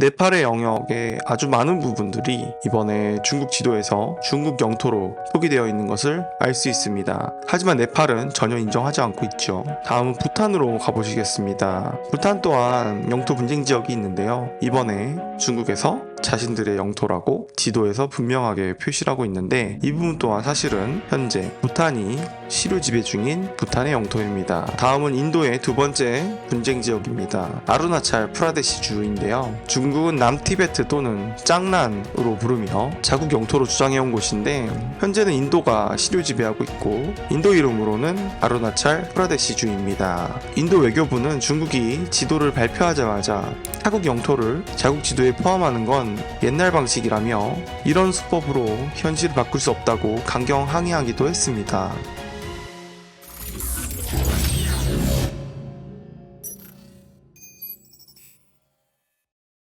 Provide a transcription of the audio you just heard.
네팔의 영역의 아주 많은 부분들이 이번에 중국 지도에서 중국 영토로 표기되어 있는 것을 알 수 있습니다. 하지만 네팔은 전혀 인정하지 않고 있죠. 다음은 부탄으로 가보시겠습니다. 부탄 또한 영토 분쟁 지역이 있는데요. 이번에 중국에서 자신들의 영토라고 지도에서 분명하게 표시를 하고 있는데 이 부분 또한 사실은 현재 부탄이 시루 지배 중인 부탄의 영토입니다. 다음은 인도의 두 번째 분쟁 지역입니다. 아루나찰 프라데시 주인데요. 중국은 남티베트 또는 짱난으로 부르며 자국 영토로 주장해온 곳인데 현재는 인도가 시류 지배하고 있고 인도 이름으로는 아루나찰 프라데시 주입니다. 인도 외교부는 중국이 지도를 발표하자마자 타국 영토를 자국 지도에 포함하는 건 옛날 방식이라며 이런 수법으로 현실을 바꿀 수 없다고 강경 항의하기도 했습니다.